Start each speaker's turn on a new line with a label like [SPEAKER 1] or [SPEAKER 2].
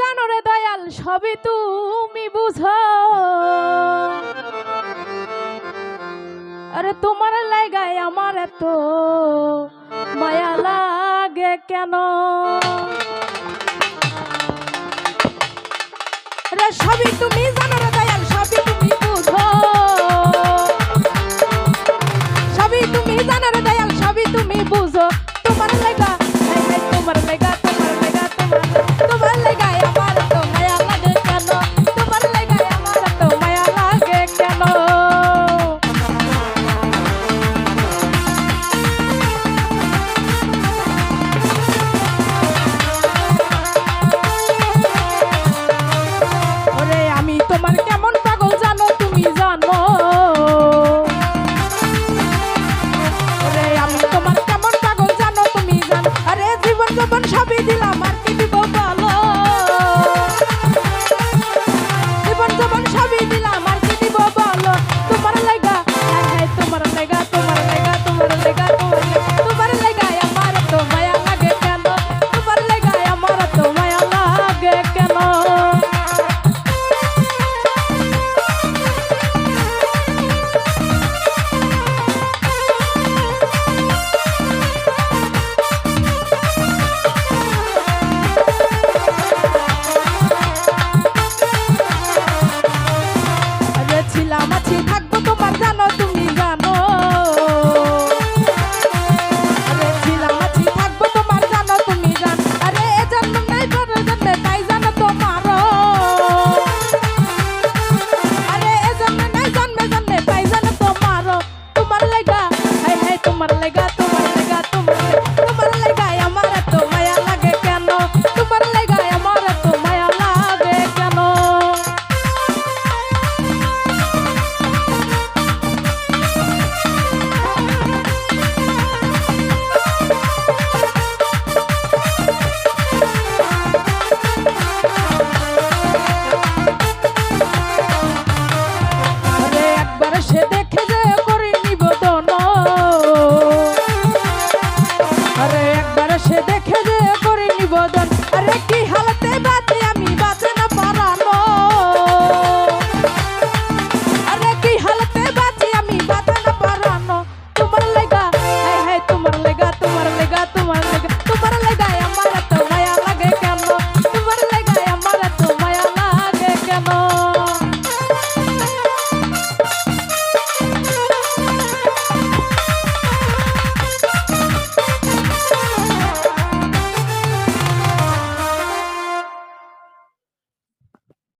[SPEAKER 1] জানো রে দয়াল, সবই তুমি বুঝো। আরে তোমার লাগায় আমার এত মায়া লাগে কেন? রে সবই তুমি জানো রে দয়াল, সবই তুমি বুঝো। সবই তুমি জানো রে দয়াল।